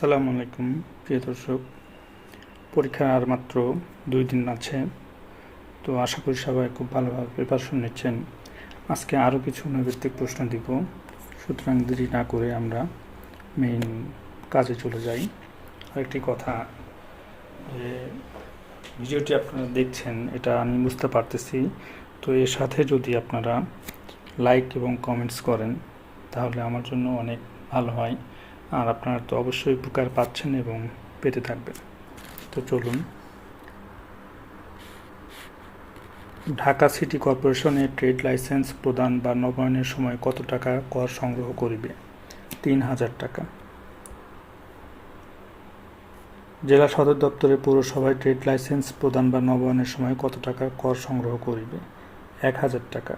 আসসালামু আলাইকুম, প্রিয় দর্শক। পরীক্ষা আর মাত্র দুই দিন আছে, তো আশা করি সবাই খুব ভালোভাবে প্রিপারেশন নিচ্ছেন। আজকে আরও কিছু নৈবেত্তিক প্রশ্ন দিব। সুতরাং দেরি না করে আমরা মেইন কাজে চলে যাই। আরেকটি কথা, যে ভিডিওটি আপনারা দেখছেন, এটা আমি বুঝতে পারতেছি। তো এর সাথে যদি আপনারা লাইক এবং কমেন্টস করেন, তাহলে আমার জন্য অনেক ভালো হয়। আর আপনারা তো অবশ্যই উপকার পাচ্ছেন এবং পেতে থাকবেন। তো চলুন। ঢাকা সিটি কর্পোরেশনে ট্রেড লাইসেন্স প্রদান বা নবায়নের সময় কত টাকা কর সংগ্রহ করিবে? তিন হাজার টাকা। জেলা সদর দপ্তরে পৌরসভায় ট্রেড লাইসেন্স প্রদান বা নবায়নের সময় কত টাকা কর সংগ্রহ করিবে? এক হাজার টাকা।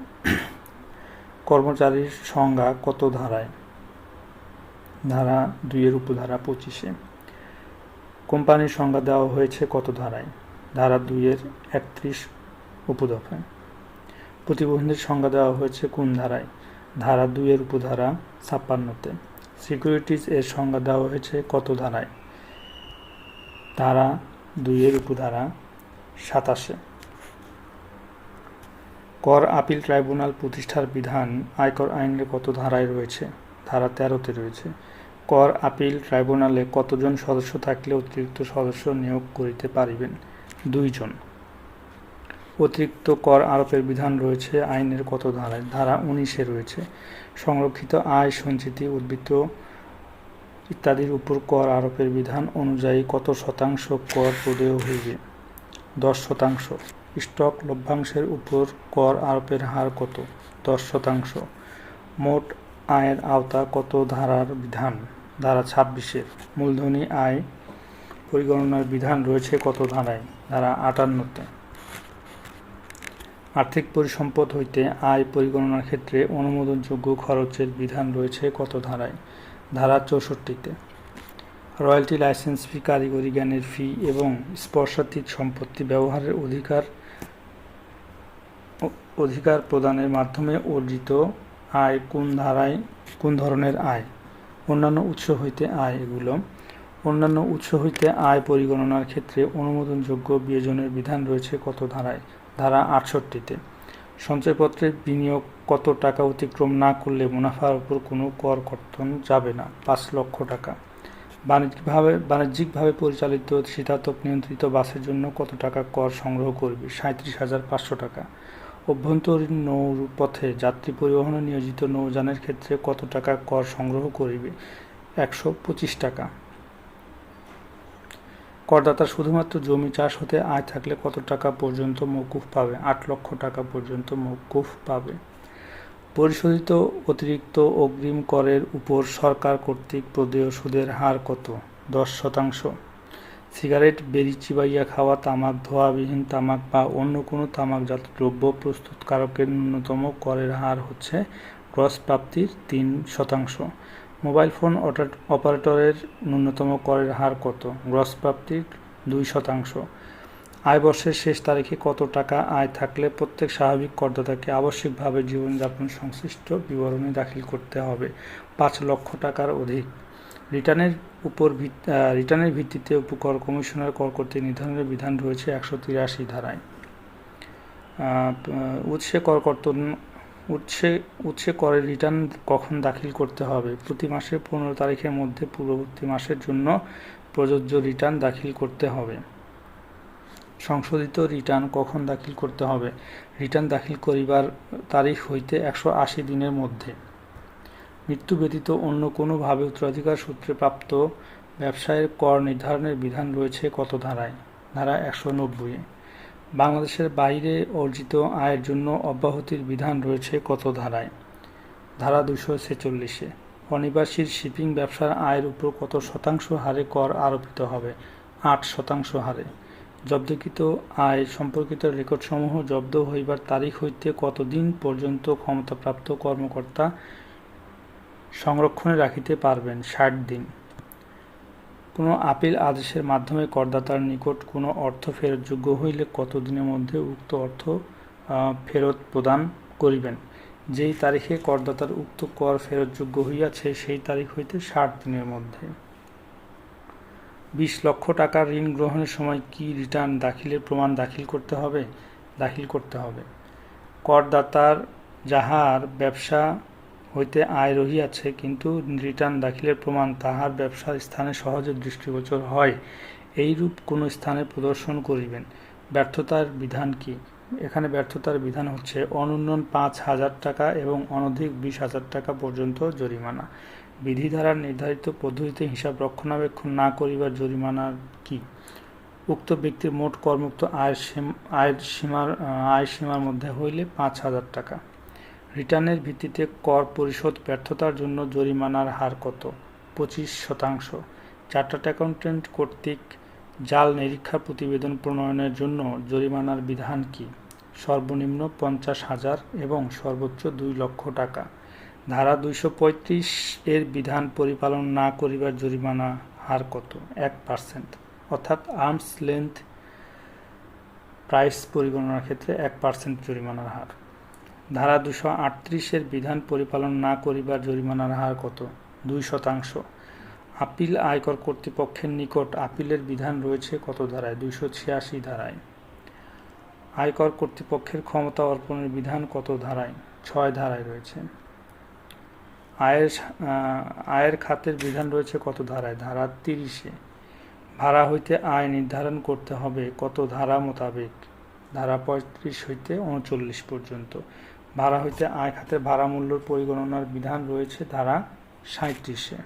কর্মচারীর সংজ্ঞা কত ধারায়? ধারা দুইয়ের উপধারা পঁচিশে। কোম্পানির সংজ্ঞা দেওয়া হয়েছে কত ধারায়? ধারা দুইয়ের একত্রিশ উপদফায় প্রতিবন্ধীর সংজ্ঞা দেওয়া হয়েছে কোন ধারায়? ধারা দুইয়ের উপধারা ছাপ্পান্নতে। সিকিউরিটিজ এর সংজ্ঞা দেওয়া হয়েছে কত ধারায়? ধারা দুইয়ের উপধারা সাতাশে। কর আপিল ট্রাইব্যুনাল প্রতিষ্ঠার বিধান আয়কর আইনের কত ধারায় রয়েছে? ধারা তেরোতে রয়েছে। কর আপিল ট্রাইব্যুনালে কতজন সদস্য থাকলে অতিরিক্ত সদস্য নিয়োগ করিতে পারিবেন? দুইজন। অতিরিক্ত কর আরোপের বিধান রয়েছে আইনের কত ধারায়? ধারা উনিশে রয়েছে। সংরক্ষিত আয়, সঞ্চিতি, উদ্বৃত্ত ইত্যাদির উপর কর আরোপের বিধান অনুযায়ী কত শতাংশ কর প্রদেয় হইবে? দশ শতাংশ। স্টক লভ্যাংশের উপর কর আরোপের হার কত? দশ শতাংশ। মোট আয়ের আওতা কত ধারার বিধান? ধারা ছাব্বিশের মূলধনী আয় পরিগণনার বিধান রয়েছে কত ধারায়? ধারা আটান্নতে। আর্থিক পরিসম্পদ হইতে আয় পরিগণনার ক্ষেত্রে অনুমোদনযোগ্য খরচের বিধান রয়েছে কত ধারায়? ধারা চৌষট্টিতে। রয়্যালটি লাইসেন্স ফি, কারিগরি জ্ঞানের ফি এবং স্পর্শাতীত সম্পত্তি ব্যবহারের অধিকার অধিকার প্রদানের মাধ্যমে অর্জিত আয় কোন ধারায়, কোন ধরনের আয়? অন্যান্য উৎস হইতে আয় এগুলো। অন্যান্য উৎস হইতে আয় পরিগণনার ক্ষেত্রে অনুমোদনযোগ্য বিয়োজনের বিধান রয়েছে কত ধারায়? ধারা আটষট্টিতে। সঞ্চয়পত্রের বিনিয়োগ কত টাকা অতিক্রম না করলে মুনাফার উপর কোনো কর কর্তন যাবে না, পাঁচ লক্ষ টাকা। বাণিজ্যিকভাবে বাণিজ্যিকভাবে পরিচালিত শীতাতপ নিয়ন্ত্রিত বাসের জন্য কত টাকা কর সংগ্রহ করবে? সাঁত্রিশ হাজার পাঁচশো টাকা। অভ্যন্তরীণ নৌপথে যাত্রী পরিবহনে নিয়োজিত নৌযানের ক্ষেত্রে কত টাকা কর সংগ্রহ করিবে? একশো পঁচিশ টাকা। করদাতা শুধুমাত্র জমি চাষ হতে আয় থাকলে কত টাকা পর্যন্ত মৌকুফ পাবে? আট লক্ষ টাকা পর্যন্ত মৌকুফ পাবে। পরিশোধিত অতিরিক্ত অগ্রিম করের উপর সরকার কর্তৃক প্রদেয় সুদের হার কত? দশ শতাংশ। সিগারেট, বেরি, চিবাইয়া খাওয়া, তামাক, ধোয়াবিহীন তামাক বা অন্য কোনো তামাকজাত দ্রব্য প্রস্তুতকারকের ন্যূনতম করের হার হচ্ছে গ্রস প্রাপ্তির তিন শতাংশ। মোবাইল ফোন অপারেটরের ন্যূনতম করের হার কত? গ্রস প্রাপ্তির দুই শতাংশ। আয় বর্ষের শেষ তারিখে কত টাকা আয় থাকলে প্রত্যেক স্বাভাবিক করদাতাকে আবশ্যিকভাবে জীবনযাপন সংশ্লিষ্ট বিবরণী দাখিল করতে হবে? পাঁচ লক্ষ টাকার অধিক। রিটার্নের উপর রিটার্নের ভিত্তিতে উপকর কমিশনার কর কর্তৃক নির্ধারণের বিধান রয়েছে একশো তিরাশি ধারায়। উৎসে কর কর্তন উৎসে উৎসে করের রিটার্ন কখন দাখিল করতে হবে? প্রতি মাসের পনেরো তারিখের মধ্যে পূর্ববর্তী মাসের জন্য প্রযোজ্য রিটার্ন দাখিল করতে হবে। সংশোধিত রিটার্ন কখন দাখিল করতে হবে? রিটার্ন দাখিল করিবার তারিখ হইতে একশো আশি দিনের মধ্যে। মৃত্যু ব্যতীত অন্য কোনোভাবে উত্তরাধিকার সূত্রে প্রাপ্ত ব্যবসায়ের কর নির্ধারণের বিধান রয়েছে কত ধারায়? ধারা একশো নব্বই বাংলাদেশের বাইরে অর্জিত আয়ের জন্য অব্যাহতির বিধান রয়েছে কত ধারায়? ধারা দুশো ছেচল্লিশে অনিবাসীর শিপিং ব্যবসার আয়ের উপর কত শতাংশ হারে কর আরোপিত হবে? আট শতাংশ হারে। জব্দকৃত আয় সম্পর্কিত রেকর্ডসমূহ জব্দ হইবার তারিখ হইতে কতদিন পর্যন্ত ক্ষমতাপ্রাপ্ত কর্মকর্তা সংরক্ষণে রাখিতে পারবেন ষাট দিন। কোনো আপিল আদেশের মাধ্যমে করদাতার নিকট কোনো অর্থ ফেরতযোগ্য হইলে কত দিনের মধ্যে উক্ত অর্থ ফেরত প্রদান করিবেন? যেই তারিখে করদাতার উক্ত কর ফেরতযোগ্য হইয়াছে, সেই তারিখ হইতে ষাট দিনের মধ্যে। বিশ লক্ষ টাকার ঋণ গ্রহণের সময় কি রিটার্ন দাখিলের প্রমাণ দাখিল করতে হবে? দাখিল করতে হবে। করদাতার যাহার ব্যবসা হইতে আয় রহিয়াছে, কিন্তু রিটার্ন দাখিলের প্রমাণ তাহার ব্যবসার স্থানে সহজে দৃষ্টিগোচর হয়, এইরূপ কোন স্থানে প্রদর্শন করিবেন। ব্যর্থতার বিধান কি? এখানে ব্যর্থতার বিধান হচ্ছে অনুন্নয়ন পাঁচ হাজার টাকা এবং অনধিক বিশ হাজার টাকা পর্যন্ত জরিমানা। বিধি দ্বারা নির্ধারিত পদ্ধতিতে হিসাব রক্ষণাবেক্ষণ না করিবার জরিমানার কি? উক্ত ব্যক্তির মোট করমুক্ত আয়ের আয়ের সীমার আয় সীমার মধ্যে হইলে পাঁচ হাজার টাকা। রিটার্নের ভিত্তিতে কর পরিশোধ ব্যর্থতার জন্য জরিমানার হার কত? পঁচিশ শতাংশ। চার্টার্ড অ্যাকাউন্ট্যান্ট কর্তৃক জাল নিরীক্ষা প্রতিবেদন প্রণয়নের জন্য জরিমানার বিধান কি? সর্বনিম্ন পঞ্চাশ হাজার এবং সর্বোচ্চ দুই লক্ষ টাকা। ধারা দুইশো পঁয়ত্রিশ এর বিধান পরিপালন না করিবার জরিমানা হার কত? এক পার্সেন্ট। অর্থাৎ আর্মস লেন্থ প্রাইস পরিগণনার ক্ষেত্রে এক পার্সেন্ট জরিমানার হার। ধারা দুশো আটত্রিশের বিধান পরিপালন না করিবার জরিমানার হার কত? দুই শতাংশ। আপিল আয়কর কর্তৃপক্ষের নিকট আপিলের বিধান রয়েছে কত ধারায়? দুইশো ছিয়াশি ধারায়। আয়কর কর্তৃপক্ষের ক্ষমতা অর্পণের বিধান কত ধারায়? ছয় ধারায় রয়েছে। আয়ের আয়ের খাতের বিধান রয়েছে কত ধারায়? ধারা তিরিশে। ভাড়া হইতে আয় নির্ধারণ করতে হবে কত ধারা মোতাবেক? ধারা পঁয়ত্রিশ হইতে উনচল্লিশ পর্যন্ত। ভাড়া হইতে আয় খাতের ভাড়া মূল্যর পরিগণনার বিধান রয়েছে ধারা সাঁত্রিশে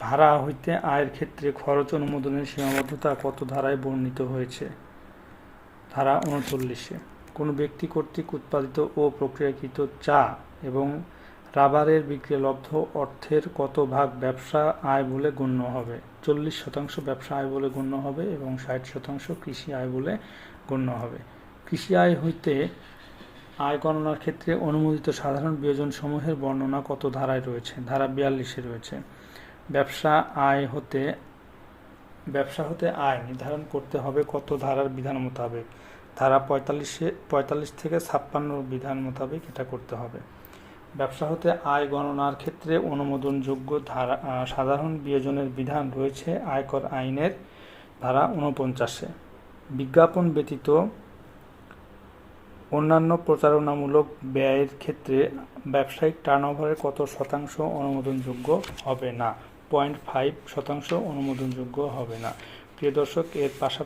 ভাড়া হইতে আয়ের ক্ষেত্রে খরচ অনুমোদনের সীমাবদ্ধতা কত ধারায় বর্ণিত হয়েছে? ধারা উনচল্লিশে। কোনো ব্যক্তি কর্তৃক উৎপাদিত ও প্রক্রিয়াকৃত চা এবং রাবারের বিক্রিয়া লব্ধ অর্থের কত ভাগ ব্যবসা আয় বলে গণ্য হবে? চল্লিশ শতাংশ ব্যবসা আয় বলে গণ্য হবে এবং ষাট শতাংশ কৃষি আয় বলে গণ্য হবে। কৃষি আয় হইতে আয় গণনার ক্ষেত্রে অনুমোদিত সাধারণ বিয়োজন সমূহের বর্ণনা কত ধারায় রয়েছে? ধারা বিয়াল্লিশে রয়েছে। ব্যবসা আয় হতে, ব্যবসা হতে আয় নির্ধারণ করতে হবে কত ধারার বিধান মোতাবেক। ধারা পঁয়তাল্লিশে, পঁয়তাল্লিশ থেকে ছাপ্পান্ন বিধান মোতাবেক এটা করতে হবে। ব্যবসা হতে আয় গণনার ক্ষেত্রে অনুমোদনযোগ্য ধারা সাধারণ বিয়োজনের বিধান রয়েছে আয়কর আইনের ধারা উনপঞ্চাশে বিজ্ঞাপন ব্যতীত অন্যান্য প্রচারণামূলক ব্যয়ের ক্ষেত্রে ব্যবসায়িক টার্নওভারের কত শতাংশ অনুমোদনযোগ্য হবে না? পয়েন্ট ফাইভ শতাংশ অনুমোদনযোগ্য হবে না। প্রিয় দর্শক, এর পাশাপাশি